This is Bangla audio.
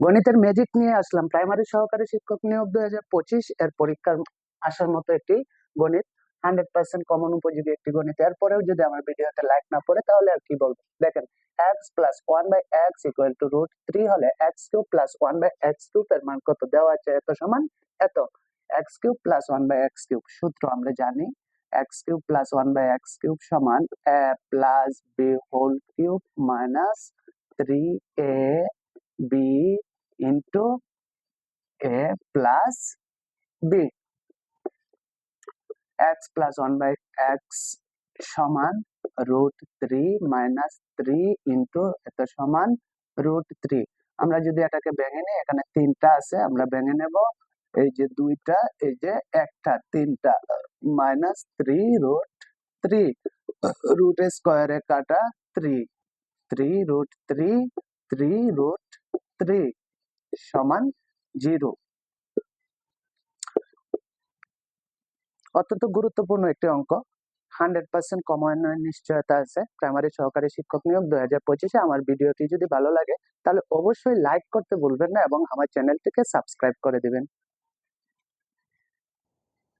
গণিতের ম্যাজিক নিয়ে আসলাম। প্রাইমারি সহকারী শিক্ষক নিয়োগ দুই হাজার পঁচিশ, এর পরীক্ষার আসার মতো একটি গণিত হান্ড্রেড পার্সেন্ট কমন উপযোগী একটি গণিত। এরপরেও যদি আমার ভিডিওতে লাইক না পড়ে, তাহলে আর কি বলব? দেখেন X plus one by X equal two root three হলে X cube plus one by X cube এর মান কত? দেওয়া আছে এত সমান এত। X cube plus one by X cube সূত্র আমরা জানি। X cube plus one by X cube সমান A plus B whole cube minus three A B into A plus B X plus one by X সমান root three minus three into এত সমান রুট থ্রি আমরা যদি এটাকে ভেঙে নিই, এখানে তিনটা আছে, আমরা ভেঙে নেব। এই যে দুইটা, এই যে একটা, তিনটা minus three root three root স্কোয়ারে কাটা three three root three three root three সমান জিরো। অত্যন্ত গুরুত্বপূর্ণ একটি অঙ্ক। হান্ড্রেড পার্সেন্ট কমানোর নিশ্চয়তা আছে। প্রাইমারি সহকারী শিক্ষক নিয়োগ দুই হাজার পঁচিশে। আমার ভিডিওটি যদি ভালো লাগে, তাহলে অবশ্যই লাইক করতে ভুলবেন না এবং আমার চ্যানেলটিকে সাবস্ক্রাইব করে দিবেন।